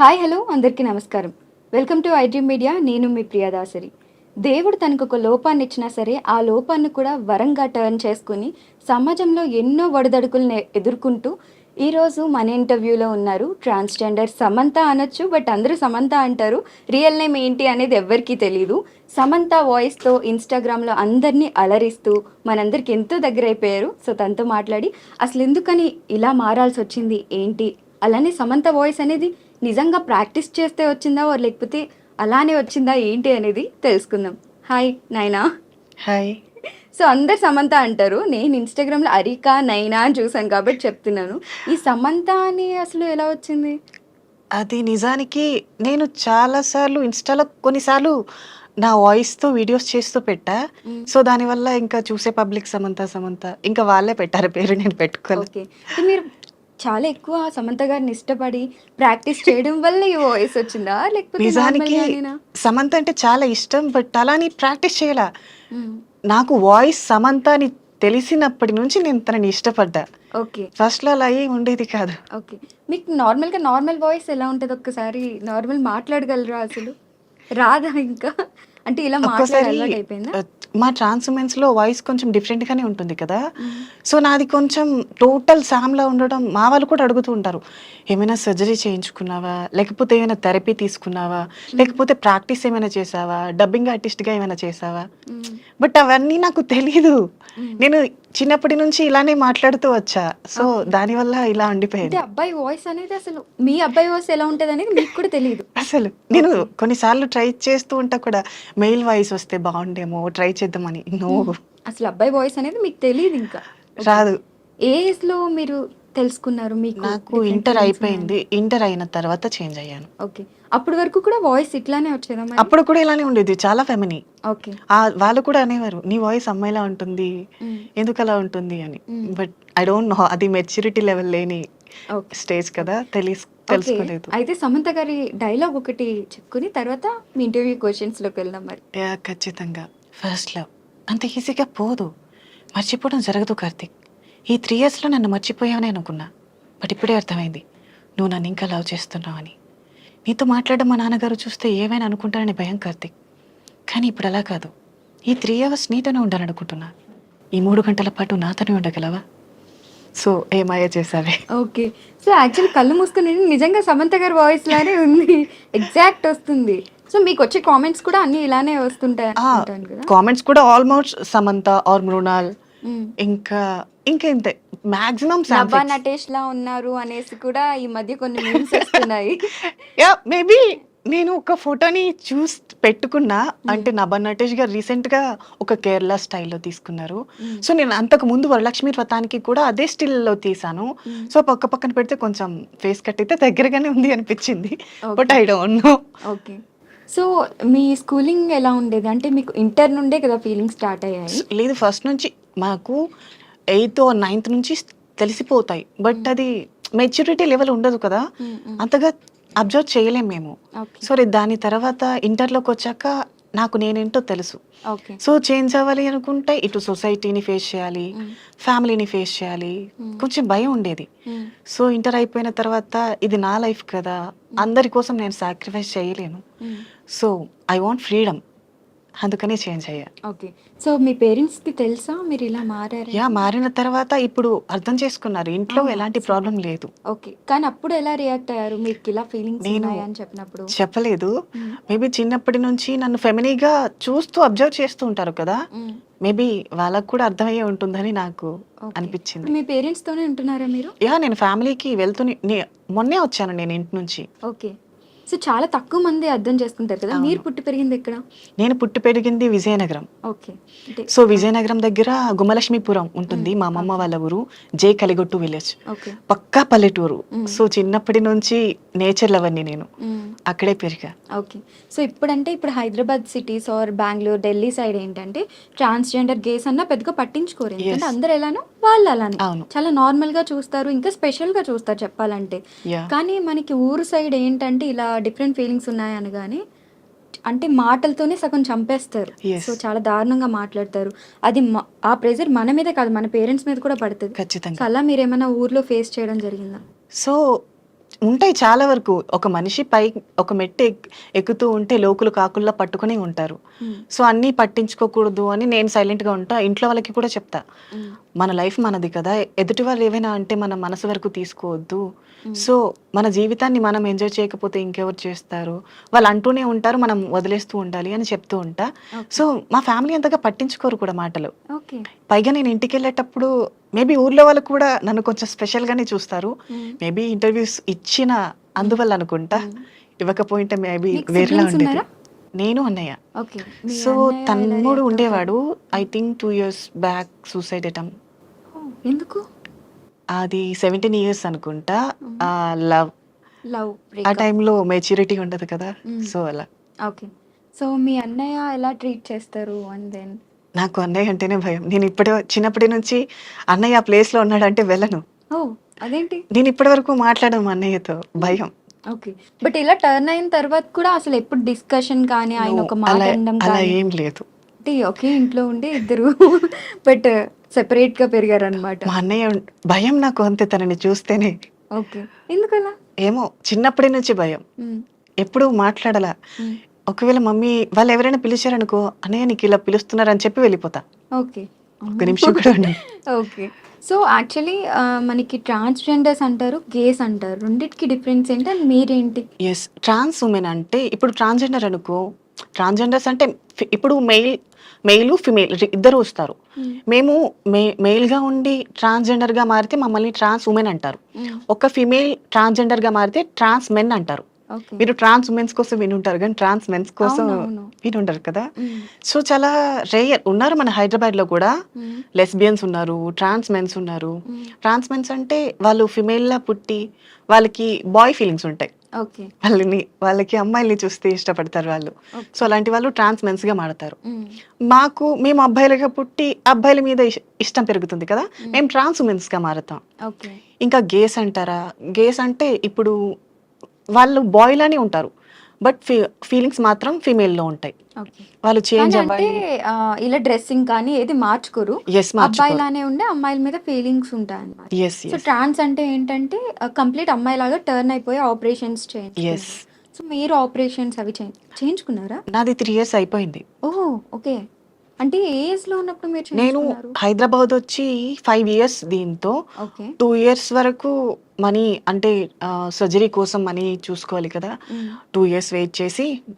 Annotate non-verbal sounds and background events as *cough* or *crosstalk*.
Hi hello అందరికీ నమస్కారం. Welcome to iDream media నేను మీ ప్రియదాసరి దేవుడు తనకు ఒక లోపాన్ని ఇచ్చినా సరే ఆ లోపాన్ని కూడా వరంగా టర్న్ చేసుకుని సమాజంలో ఎన్నో వడదడుకుల్ని ఎదుర్కొంటూ ఈరోజు మన ఇంటర్వ్యూలో ఉన్నారు. ట్రాన్స్జెండర్ సమంత అనొచ్చు బట్ అందరూ సమంత అంటారు. రియల్ నేమ్ ఏంటి అనేది ఎవ్వరికీ తెలియదు సమంత వాయిస్తో ఇన్స్టాగ్రామ్లో అందరినీ అలరిస్తూ మనందరికి ఎంతో దగ్గర అయిపోయారు సో తనతో మాట్లాడి అసలు ఎందుకని ఇలా మారాల్సి వచ్చింది ఏంటి? అలానే సమంత వాయిస్ అనేది నిజంగా ప్రాక్టీస్ చేస్తే వచ్చిందా? ఓ లేకపోతే అలానే వచ్చిందా? ఏంటి అనేది తెలుసుకుందాం. హాయ్ నైనా. హాయ్ సో అందరు సమంత అంటారు. నేను ఇన్స్టాగ్రామ్లో అరికా నైనా అని చూసాను కాబట్టి చెప్తున్నాను. ఈ సమంత అని అసలు ఎలా వచ్చింది? అది నిజానికి నేను చాలాసార్లు ఇన్స్టాలో కొన్నిసార్లు నా వాయిస్తో వీడియోస్ చేస్తూ పెట్టా. సో దానివల్ల ఇంకా చూసే పబ్లిక్ సమంత సమంత. ఇంకా వాళ్ళే పెట్టారు పేరు నేను సో మీరు చాలా ఎక్కువ సమంత గారిని ఇష్టపడి ప్రాక్టీస్ చేయడం వల్ల ఈ వాయిస్ వచ్చిందా? లేకపోతే నిజానికి? సమంత అంటే చాలా ఇష్టం బట్ అలాని ప్రాక్టీస్ చేయాల. నాకు వాయిస్ సమంత అని తెలిసినప్పటి నుంచి నేను తనని ఇష్టపడ్డా. ఓకే. ఫస్ట్లో అలా ఏం ఉండేది కాదు. ఓకే. మీకు నార్మల్గా నార్మల్ వాయిస్ ఎలా ఉంటుంది ఒక్కసారి? నార్మల్ మాట్లాడగలరా అసలు? రాదా ఇంకా? అంటే ఇలా అయిపోయిందా? మా ట్రాన్స్మెన్స్లో వాయిస్ కొంచెం డిఫరెంట్ గానే ఉంటుంది కదా. సో నాది కొంచెం టోటల్ లా ఉండడం మా వాళ్ళు కూడా అడుగుతూ ఉంటారు. ఏమైనా సర్జరీ చేయించుకున్నావా? లేకపోతే ఏమైనా థెరపీ తీసుకున్నావా? లేకపోతే ప్రాక్టీస్ ఏమైనా చేసావా డబ్బింగ్ ఆర్టిస్ట్గా ఏమైనా చేసావా. బట్ అవన్నీ నాకు తెలీదు. నేను చిన్నప్పటి నుంచి ఇలానే మాట్లాడుతూ వచ్చా. సో దానివల్ల ఇలా ఉండిపోయింది. అబ్బాయి వాయిస్ అనేది అసలు మీ అబ్బాయి వాయిస్ ఎలా ఉంటుంది అనేది మీకు కూడా తెలియదు అసలు నేను కొన్నిసార్లు ట్రై చేస్తూ ఉంటా కూడా మెయిల్ వాయిస్ వస్తే బాగుండేమో ట్రై చేద్దామని. నో. అసలు అబ్బాయి వాయిస్ అనేది మీకు తెలియదు ఇంకా. రాదు. ఏ ఏజ్లో మీరు తెలుసుకున్నారు మీకు నాకు ఇంటర్ అయిపోయింది. ఇంటర్ అయిన తర్వాత చేంజ్ అయ్యాను? ఓకే అప్పటి వరకు కూడా వాయిస్ ఇట్లానే వచ్చేదా అప్పుడు కూడా ఇలానే ఉండేది చాలా ఫెమిని ఓకే ఆ వాళ్ళు కూడా అనేవారు నీ వాయిస్ అమ్మాయిలా ఉంటుంది మ్మ్. ఎందుకు అలా ఉంటుంది? అని. బట్ ఐ డోంట్ నో అది మెచ్యూరిటీ లెవెల్ లేని స్టేజ్ కదా తెలిసి. తెలుసుకోలేదు. అయితే సమంత గారి డైలాగ్ ఒకటి చెప్పుకుని తర్వాత మీ ఇంటర్వ్యూ క్వశ్చన్స్లోకి వెళ్దాం మరి. ఖచ్చితంగా. ఫస్ట్ లవ్ అంత ఈజీగా పోదు. మర్చిపోవడం జరగదు కార్తిక్. ఈ త్రీ ఇయర్స్లో నన్ను మర్చిపోయావని అనుకున్నా. బట్ ఇప్పుడే అర్థమైంది. నువ్వు నన్ను ఇంకా లవ్ చేస్తున్నావని. నీతో మాట్లాడడం మా నాన్నగారు చూస్తే ఏమైనా అనుకుంటారని భయం కార్తిక్. కానీ ఇప్పుడు అలా కాదు. ఈ త్రీ అవర్స్ నీతోనే ఉండాలనుకుంటున్నా. ఈ మూడు గంటల పాటు నాతోనే ఉండగలవా? So Ye Maaya Chesave okay. So actual కళ్ళు మూసుకుని నిజంగా సమంత గారి వాయిస్ లానే ఉంది. ఎగ్జాక్ట్ వస్తుంది. సో మీకు వచ్చే కామెంట్స్ కూడా అన్ని ఇలానే వస్తుంటాయి కామెంట్స్ కూడా ఆల్మోస్ట్ సమంత ఆర్ మృణాల్. ఇంకా ఇంకా ఇంతే మాక్సిమం నభా నటేష్ లా ఉన్నారు అనేసి కూడా ఈ మధ్య కొన్ని మీమ్స్ వస్తున్నాయి. *laughs* యా మేబీ నేను ఒక ఫోటోని చూస్ పెట్టుకున్నా. అంటే నభా నటేష్ గారు రీసెంట్గా ఒక కేరళ స్టైల్లో తీసుకున్నారు. మ్మ్. సో నేను అంతకు ముందు వరలక్ష్మి వ్రతానికి కూడా అదే స్టిల్లో తీసాను. మ్మ్. సో పక్క పక్కన పెడితే కొంచెం ఫేస్ కట్ అయితే దగ్గరగానే ఉంది అనిపించింది. But I don't know okay so me schooling ఎలా ఉండేది? అంటే మీకు ఇంటర్ నుండే కదా ఫీలింగ్ స్టార్ట్ అయ్యాయి. లేదు ఫస్ట్ నుంచి మాకు ఎయిత్ నైన్త్ నుంచి తెలిసిపోతాయి. బట్ అది మెచ్యూరిటీ లెవెల్ ఉండదు కదా. మ్మ్, మ్మ్. అంతగా అబ్జర్వ్ చేయలేం మేము. సరే దాని తర్వాత ఇంటర్లోకి వచ్చాక నాకు నేనేంటో తెలుసు. ఓకే సో చేంజ్ అవ్వాలి అనుకుంటే ఇటు సొసైటీని ఫేస్ చేయాలి. ఫ్యామిలీని ఫేస్ చేయాలి. కొంచెం భయం ఉండేది. సో ఇంటర్ అయిపోయిన తర్వాత ఇది నా లైఫ్ కదా. అందరి కోసం నేను సాక్రిఫైస్ చేయలేను. సో ఐ వాంట్ ఫ్రీడమ్ అందుకనే చేంజ్ అయ్యా. ఓకే. సో మీ పేరెంట్స్కి తెలుసా? మీరు ఇలా మారారు? యా మారిన తర్వాత ఇప్పుడు అర్థం చేసుకున్నారు. ఇంట్లో ఎలాంటి ప్రాబ్లం లేదు. ఓకే. కానీ అప్పుడు ఎలా రియాక్ట్ అయ్యారు? మీకు ఇలా ఫీలింగ్స్ నేను- ఉన్నాయి అని చెప్పినప్పుడు? చెప్పలేదు. మేబీ చిన్నప్పటి నుంచి నన్ను ఫెమినీగా చూస్తూ అబ్జర్వ్ చేస్తూ ఉంటారు కదా. మేబీ వాళ్ళకు కూడా అర్థమయ్యే ఉంటుందని నాకు. అనిపించింది. మీ పేరెంట్స్ తోనే ఉంటున్నారా మీరు? యా నేను ఫ్యామిలీకి వెళ్తూనే మొన్నే వచ్చాను నేను ఇంటి నుంచి. ఓకే. సో చాలా తక్కువ మంది అర్థం చేసుకుంటారు కదా. మీరు పుట్టి పెరిగింది ఎక్కడ? నేను పుట్టి పెరిగింది విజయనగరం. ఓకే. సో విజయనగరం దగ్గర గుమలక్ష్మీపురం ఉంటుంది. మా అమ్మమ్మ వాళ్ళ ఊరు జే కలిగొట్టు విలేజ్. పక్కా పల్లెటూరు. సో చిన్నప్పటి నుంచి నేచర్ లవర్ని నేను. అక్కడే పెరిగా. ఓకే. సో ఇప్పుడంటే ఇప్పుడు Hyderabad cities or Bengaluru Delhi side ఏంటంటే ట్రాన్స్జెండర్ గేస్ అన్న పెద్దగా పట్టించుకోరు. ఎందుకంటే. అందరు ఎలానో వాళ్ళు అలానే. అవును. చాలా నార్మల్గా చూస్తారు ఇంకా స్పెషల్గా చూస్తారు చెప్పాలంటే. కానీ మనకి ఊరు సైడ్ ఏంటంటే ఇలా డిఫరెంట్ ఫీలింగ్స్ ఉన్నాయనగానే అంటే మాటలతోనే సగం చంపేస్తారు. సో చాలా దారుణంగా మాట్లాడతారు. అది ఆ ప్రెజర్ మన మీదే కాదు మన పేరెంట్స్ మీద కూడా పడుతుంది. ఖచ్చితంగా. అలా మీరు ఏమైనా ఊర్లో ఫేస్ చేయడం జరిగిందా? సో ఉంటాయి చాలా వరకు. ఒక మనిషి పై ఒక మెట్టు ఎక్- ఎక్కుతూ ఉంటే లోకులు కాకుల్లా పట్టుకుని ఉంటారు. సో అన్నీ పట్టించుకోకూడదు అని నేను సైలెంట్గా ఉంటా. ఇంట్లో వాళ్ళకి కూడా చెప్తా. మన లైఫ్ మనది కదా. ఎదుటి వాళ్ళు ఏవైనా అంటే మన మనసు వరకు తీసుకోవద్దు. సో మన జీవితాన్ని మనం ఎంజాయ్ చేయకపోతే ఇంకెవరు చేస్తారు? వాళ్ళు అంటూనే ఉంటారు మనం వదిలేస్తూ ఉండాలి అని చెప్తూ ఉంటా. సో మా ఫ్యామిలీ అంతగా పట్టించుకోరు కూడా మాటలు. ఓకే. పైగా నేను ఇంటికి వెళ్ళేటప్పుడు మేబీ ఊర్లో వాళ్ళు కూడా నన్ను కొంచెం స్పెషల్గానే చూస్తారు. మేబీ ఇంటర్వ్యూస్ ఇచ్చిన అందువల్ల అనుకుంటా. మ్మ్. ఇవ్వకపోయింటే మేబీ వేరేలా ఉండేది? నేను అన్నయ్య. సో తమ్ముడు ఉండేవాడు? I think two years back suicide attempt ఓ, ఎందుకు? అది సెవెంటీన్ ఇయర్స్ అనుకుంటా. మ్మ్. ఆ లవ్ లవ్ ఆ టైంలో మెచ్యూరిటీ ఉండదు కదా. సో అలా. ఓకే సో మీ అన్నయ్య ఎలా ట్రీట్ చేస్తారు? అండ్ దెన్ నాకు అన్నయ్య అంటేనే భయం. నేను ఇప్పటి చిన్నప్పటి నుంచి అన్నయ్య ఆ ప్లేస్లో ఉన్నాడంటే వెళ్ళను. అదేంటి? నేను ఇప్పటి వరకు మాట్లాడను అన్నయ్యతో. భయం. ఓకే. బట్ ఇలా టర్న్ అయిన తర్వాత కూడా అసలు ఎప్పుడు డిస్కషన్ కానీ ఆయన ఒక మాట అలా ఏం లేదు. అంటే ఒకే ఇంట్లో ఉండి ఇద్దరు. *laughs* బట్ సెపరేట్గా పెరిగారు అనమాట మా అన్నయ్య భయం నాకు అంతే తనని చూస్తేనే. ఓకే. ఎందుకలా? ఏమో చిన్నప్పటి నుంచి భయం. ఎప్పుడు మాట్లాడలా. ఒకవేళ మమ్మీ వాళ్ళు ఎవరైనా పిలిచారనుకో అన్నయ్య నీకు ఇలా పిలుస్తున్నారు అని చెప్పి వెళ్ళిపోతా. ఓకే. ఒక నిమిషం కూడా ఉండు. ఓకే. సో యాక్చువల్లీ మనకి ట్రాన్స్జెండర్స్ అంటారు గేస్ అంటారు. రెండిటికి డిఫరెన్స్ ఏంటి? అండ్ మీరేంటి? ఎస్ ట్రాన్స్ ఉమెన్ అంటే ఇప్పుడు ట్రాన్స్జెండర్ అనుకో ట్రాన్స్జెండర్స్ అంటే ఫి- ఇప్పుడు మెయిల్ మెయిల్ ఫిమేల్ ఇద్దరు వస్తారు. మ్మ్. మే మెయిల్గా ఉండి ట్రాన్స్జెండర్గా మారితే మమ్మల్ని ట్రాన్స్ ఉమెన్ అంటారు. ఒక ఫిమేల్ ట్రాన్స్జెండర్గా మారితే ట్రాన్స్ మెన్ అంటారు. మీరు ట్రాన్స్ ఉమెన్స్ కోసం వినుంటారు కానీ ట్రాన్స్ మెన్స్ కోసం. వినుంటారు కదా. సో చాలా రేయర్ ఉన్నారు మన హైదరాబాద్లో కూడా. మ్మ్. లెస్బియన్స్ ఉన్నారు ట్రాన్స్ మెన్స్ ఉన్నారు. ట్రాన్స్ మెన్స్ అంటే వాళ్ళు ఫిమేల్లా పుట్టి వాళ్ళకి బాయ్ ఫీలింగ్స్ ఉంటాయి. వాళ్ళని వాళ్ళకి అమ్మాయిల్ని చూస్తే ఇష్టపడతారు వాళ్ళు. సో అలాంటి వాళ్ళు ట్రాన్స్ మెన్స్గా మాడతారు. మాకు మేము అబ్బాయిలుగా పుట్టి అబ్బాయిల మీద ఇష్- ఇష్టం పెరుగుతుంది కదా? మేము. ట్రాన్స్ ఉమెన్స్గా మారుతాం. ఓకే ఇంకా గేస్ అంటారా? గేస్ అంటే ఇప్పుడు వాళ్ళు బాయ్ లానే ఉంటారు. బట్ ఫీలింగ్స్ మాత్రం ఫీమేల్లో ఉంటాయి వాళ్ళు చేంజ్ అంటే ఇలా డ్రెస్సింగ్ కానీ ఏది మార్చుకోరు. అబ్బాయిలానే ఉండే అమ్మాయిల మీద ఫీలింగ్స్ ఉంటాయి సో ట్రాన్స్ అంటే ఏంటంటే కంప్లీట్ అమ్మాయి లాగా టర్న్ అయిపోయి ఆపరేషన్స్ చేయించుకున్నారు సో మీరు ఆపరేషన్స్ అవి చేయి- చేయించుకున్నారా? నాది త్రీ ఇయర్స్ అయిపోయింది. ఓహో ఓకే. అంటే ఏ ఏజ్లో ఉన్నప్పుడు మీరు నేను హైదరాబాద్ వచ్చి ఫైవ్ ఇయర్స్ దీంతో. టూ ఇయర్స్ వరకు మనీ అంటే సర్జరీ కోసం మనీ చూసుకోవాలి కదా. టూ ఇయర్స్ వెయిట్ చేసి